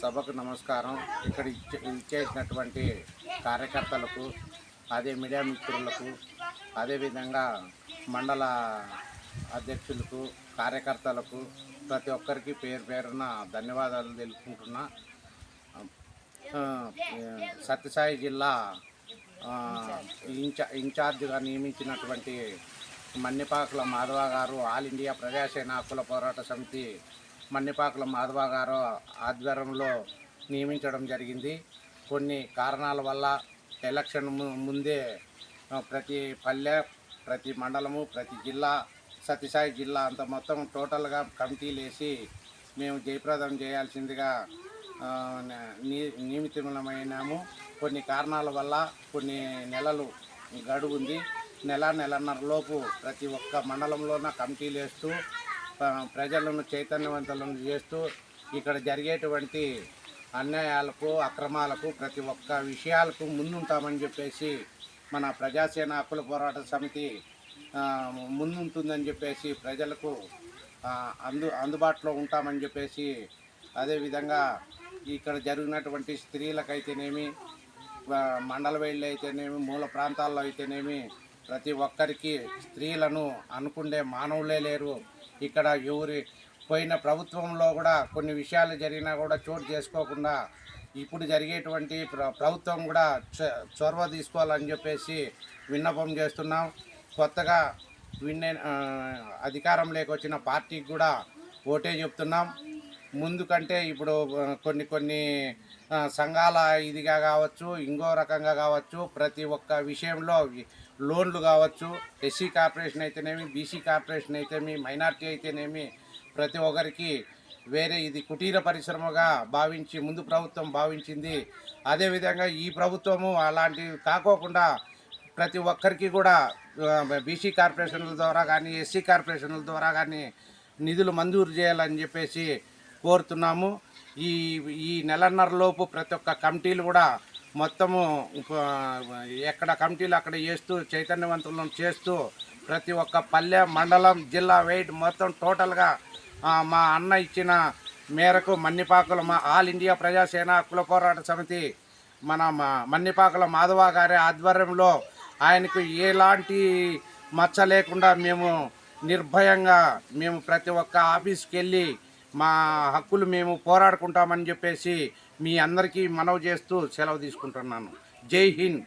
సభకు నమస్కారం. ఇక్కడ ఇచ్చే- ఇచ్చేసినటువంటి కార్యకర్తలకు అదే మీడియా మిత్రులకు అదేవిధంగా మండల అధ్యక్షులకు కార్యకర్తలకు ప్రతి ఒక్కరికి పేరు పేరున ధన్యవాదాలు తెలుపుకుంటున్నా. సత్యసాయి జిల్లా ఆ, ఇన్ఛా ఇన్ఛార్జిగా నియమించినటువంటి మన్నిపాకుల మాధవ గారు ఆల్ ఇండియా ప్రజాసేన హక్కుల పోరాట సమితి మన్నిపాకుల మాధవ గారు ఆధ్వర్యంలో నియమించడం జరిగింది. కొన్ని కారణాల వల్ల ఎలక్షన్ ము- ముందే ప్రతి పల్లె ప్రతి మండలము ప్రతి జిల్లా సత్యసాయి జిల్లా అంత మొత్తం టోటల్గా కమిటీలు వేసి మేము జయప్రదం చేయాల్సిందిగా నియమితమైనాము కొన్ని కారణాల వల్ల కొన్ని నెలలు గడువుంది నెల నెలన్నరలోపు ప్రతి ఒక్క మండలంలోన కమిటీలు వేస్తూ ప్రజలను చైతన్యవంతులను చేస్తూ ఇక్కడ జరిగేటువంటి అన్యాయాలకు అక్రమాలకు ప్రతి ఒక్క విషయాలకు ముందుంటామని చెప్పేసి మన ప్రజాసేన హక్కుల పోరాట సమితి ముందుంటుందని చెప్పేసి ప్రజలకు అందు అందుబాటులో ఉంటామని చెప్పేసి అదేవిధంగా ఇక్కడ జరిగినటువంటి స్త్రీలకైతేనేమి మండల వేళ్ళు అయితేనేమి మూల ప్రాంతాల్లో అయితేనేమి ప్రతి ఒక్కరికి స్త్రీలను అనుకుండే మానవులే లేరు. ఇక్కడ ఎవరి పోయిన ప్రభుత్వంలో కూడా కొన్ని విషయాలు జరిగినా కూడా చోటు చేసుకోకుండా ఇప్పుడు జరిగేటువంటి ప్రభుత్వం కూడా చొరవ తీసుకోవాలని చెప్పేసి విన్నపం చేస్తున్నాం. కొత్తగా విన్న అధికారం లేకొచ్చిన వచ్చిన పార్టీకి కూడా ఓటే చెప్తున్నాం. ముందు కంటే ఇప్పుడు కొన్ని కొన్ని సంఘాల ఇదిగా కావచ్చు ఇంకో రకంగా కావచ్చు ప్రతి ఒక్క విషయంలో లోన్లు కావచ్చు ఎస్సీ కార్పొరేషన్ అయితేనేమి బీసీ కార్పొరేషన్ అయితేనేమి మైనార్టీ అయితేనేమి ప్రతి ఒక్కరికి వేరే ఇది కుటీర పరిశ్రమగా భావించి ముందు ప్రభుత్వం భావించింది. అదేవిధంగా ఈ ప్రభుత్వము అలాంటివి కాకోకుండా ప్రతి ఒక్కరికి కూడా బీసీ కార్పొరేషన్ల ద్వారా కానీ ఎస్సీ కార్పొరేషన్ల ద్వారా కానీ నిధులు మంజూరు చేయాలని చెప్పేసి కోరుతున్నాము. ఈ ఈ నెలన్నర లోపు ప్రతి ఒక్క కమిటీలు కూడా మొత్తము ఎక్కడ కమిటీలు అక్కడ చేస్తూ చైతన్యవంతులను చేస్తూ ప్రతి ఒక్క పల్లె మండలం జిల్లా వెయిట్ మొత్తం టోటల్గా మా అన్న ఇచ్చిన మేరకు మన్నిపాకుల మా ఆల్ ఇండియా ప్రజాసేన హక్కుల పోరాట సమితి మన మన్నిపాకుల మాధవ గారి ఆధ్వర్యంలో ఆయనకు ఎలాంటి మచ్చ లేకుండా మేము నిర్భయంగా మేము ప్రతి ఒక్క ఆఫీస్కి వెళ్ళి మా హక్కులు మేము పోరాడుకుంటామని చెప్పేసి మీ అందరికీ మనవి చేస్తూ సెలవు తీసుకుంటున్నాను. జై హింద్.